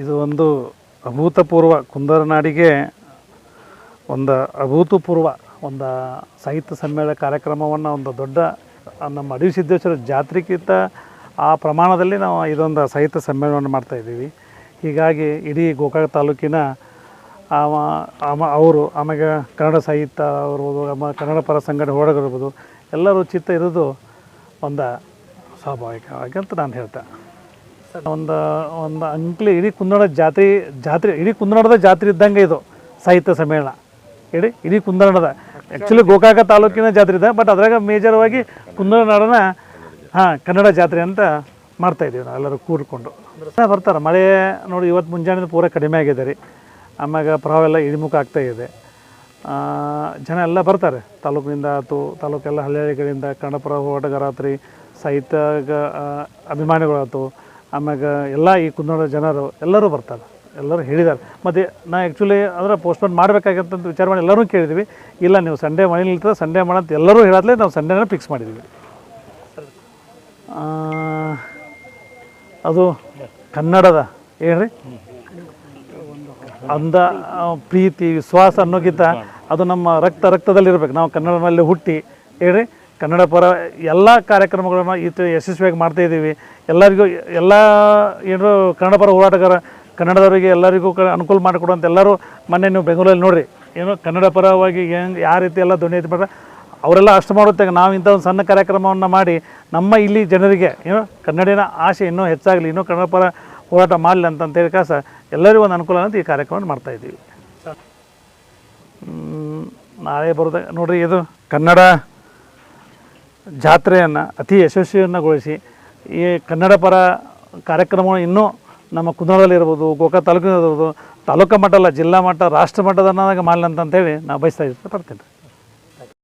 ಇದು ಒಂದು ಅಭೂತಪೂರ್ವ ಕುಂದರನಾಡಿಗೆ ಒಂದು ಅಭೂತಪೂರ್ವ, ಒಂದು ಸಾಹಿತ್ಯ ಸಮ್ಮೇಳನ ಕಾರ್ಯಕ್ರಮವನ್ನು, ಒಂದು ದೊಡ್ಡ, ನಮ್ಮ ಅಡವಿ ಸಿದ್ದೇಶ್ವರ ಜಾತ್ರೆಗಿಂತ ಆ ಪ್ರಮಾಣದಲ್ಲಿ ನಾವು ಇದೊಂದು ಸಾಹಿತ್ಯ ಸಮ್ಮೇಳನವನ್ನು ಮಾಡ್ತಾಯಿದ್ದೀವಿ ಹೀಗಾಗಿ ಇಡೀ ಗೋಕಾಕ ತಾಲೂಕಿನ ಅವರು ಆಮೇಲೆ ಕನ್ನಡ ಸಾಹಿತ್ಯ ಇರ್ಬೋದು ಕನ್ನಡ ಪರ ಸಂಘಟನೆ ಹೋರಾಟಗಳಿರ್ಬೋದು ಎಲ್ಲರೂ ಚಿತ್ತ ಇರೋದು ಒಂದು ಸ್ವಾಭಾವಿಕವಾಗಿ ಅಂತ ನಾನು ಹೇಳ್ತೆ ಒಂದು ಒಂದು ಅಂಕ್ಲಿ ಇಡೀ ಕುಂದಣ ಜಾತ್ರೆ ಜಾತ್ರೆ, ಇಡೀ ಕುಂದಣದ ಜಾತ್ರೆ ಇದ್ದಂಗೆ ಇದು ಸಾಹಿತ್ಯ ಸಮ್ಮೇಳನ. ಹೇಳಿ ಇಡೀ ಕುಂದಣದ ಆ್ಯಕ್ಚುಲಿ ಗೋಕಾಕ ತಾಲೂಕಿನ ಜಾತ್ರೆ ಇದೆ ಬಟ್ ಅದ್ರಾಗ ಮೇಜರ್ವಾಗಿ ಆಗಿ ನಾಡನ ಹಾಂ, ಕನ್ನಡ ಜಾತ್ರೆ ಅಂತ ಮಾಡ್ತಾ ಇದ್ದೀವಿ ನಾವು ಎಲ್ಲರೂ ಕೂಡಿಕೊಂಡು ಬರ್ತಾರೆ. ಮಳೆ ನೋಡಿ ಇವತ್ತು ಮುಂಜಾನೆ ಪೂರ ಕಡಿಮೆ ಆಗಿದೆ ರೀ. ಆಮ್ಯಾಗ ಪ್ರವಾಹ ಎಲ್ಲ ಇಳಿಮುಖ ಆಗ್ತಾ ಇದೆ. ಜನ ಎಲ್ಲ ಬರ್ತಾರೆ. ತಾಲೂಕಿನಿಂದ ಆಯ್ತು, ತಾಲೂಕೆಲ್ಲ ಹಳ್ಳಿಗಳಿಂದ ಕನ್ನಡಪುರ ಹೋರಾಟಗಾರ ರೀ ಸಾಹಿತ್ಯ ಅಭಿಮಾನಿಗಳಾಯ್ತು. ಆಮ್ಯಾಗ ಎಲ್ಲ ಈ ಕುಂದೋಳ ಜನರು, ಎಲ್ಲರೂ ಬರ್ತಾರೆ, ಎಲ್ಲರೂ ಹೇಳಿದ್ದಾರೆ ಮತ್ತು ನಾ ಆ್ಯಕ್ಚುಲಿ ಅಂದ್ರೆ ಪೋಸ್ಟ್ಪೋನ್ ಮಾಡಬೇಕಾಗಿತ್ತಂತ ವಿಚಾರ ಮಾಡಿ ಎಲ್ಲರೂ ಕೇಳಿದ್ವಿ. ಇಲ್ಲ, ನೀವು ಸಂಡೇ ಮಳೆ ನಿಲ್ತದೆ ಸಂಡೇ ಮಾಡಂತ ಎಲ್ಲರೂ ಹೇಳತ್ಲೇ ನಾವು ಸಂಡೇನ ಫಿಕ್ಸ್ ಮಾಡಿದ್ವಿ. ಅದು ಕನ್ನಡದ, ಏನ್ರಿ? ಅಂದ ಪ್ರೀತಿ, ವಿಶ್ವಾಸ ಅನ್ನೋಕ್ಕಿಂತ ಅದು ನಮ್ಮ ರಕ್ತ ರಕ್ತದಲ್ಲಿರ್ಬೇಕು. ನಾವು ಕನ್ನಡದಲ್ಲಿ ಹುಟ್ಟಿ ಹೇಳ್ರಿ ಕನ್ನಡ ಪರ ಎಲ್ಲ ಕಾರ್ಯಕ್ರಮಗಳನ್ನು ಈತ ಯಶಸ್ವಿಯಾಗಿ ಮಾಡ್ತಾ ಇದ್ದೀವಿ. ಎಲ್ಲರಿಗೂ ಎಲ್ಲ ಏನು ಕನ್ನಡ ಪರ ಹೋರಾಟಗಾರ, ಕನ್ನಡದವರಿಗೆ ಎಲ್ಲರಿಗೂ ಕ ಅನುಕೂಲ ಮಾಡಿಕೊಡುವಂಥ ಎಲ್ಲರೂ ಮೊನ್ನೆ ನೀವು ಬೆಂಗಳೂರಲ್ಲಿ ನೋಡಿರಿ. ಏನು ಕನ್ನಡ ಪರವಾಗಿ ಹೆಂಗೆ, ಯಾವ ರೀತಿ ಎಲ್ಲ ಧ್ವನಿ ಎತ್ತಿ ಮಾಡ್ರೆ ಅವರೆಲ್ಲ ಅಷ್ಟು ಮಾಡುತ್ತೆ ನಾವು ಇಂಥ ಒಂದು ಸಣ್ಣ ಕಾರ್ಯಕ್ರಮವನ್ನು ಮಾಡಿ ನಮ್ಮ ಇಲ್ಲಿ ಜನರಿಗೆ ಏನು ಕನ್ನಡಿನ ಆಸೆ ಇನ್ನೂ ಹೆಚ್ಚಾಗಲಿ, ಇನ್ನೂ ಕನ್ನಡ ಪರ ಹೋರಾಟ ಮಾಡಲಿ ಅಂತಂತೇಳಿ ಕಾಸ ಎಲ್ಲರಿಗೂ ಒಂದು ಅನುಕೂಲ ಅಂತ ಈ ಕಾರ್ಯಕ್ರಮ ಮಾಡ್ತಾಯಿದ್ದೀವಿ ನಾಳೆ ಬರೋದಾಗ ನೋಡಿರಿ ಇದು ಕನ್ನಡ ಜಾತ್ರೆಯನ್ನು ಅತಿ ಯಶಸ್ವಿಯನ್ನುಗೊಳಿಸಿ ಈ ಕನ್ನಡ ಪರ ಕಾರ್ಯಕ್ರಮಗಳು ಇನ್ನೂ ನಮ್ಮ ಕುಂದಳದಲ್ಲಿರ್ಬೋದು ಗೋಕಾ ತಾಲೂಕಿನಲ್ಲಿರ್ಬೋದು, ತಾಲೂಕು ಮಟ್ಟ ಅಲ್ಲ ಜಿಲ್ಲಾ ಮಟ್ಟ, ರಾಷ್ಟ್ರ ಮಟ್ಟದ ಮಾಡಲಿ ಅಂತಂತೇಳಿ ನಾವು ಬಯಸ್ತಾ ಇದ್ದೆ ಪಡ್ತೀನಿ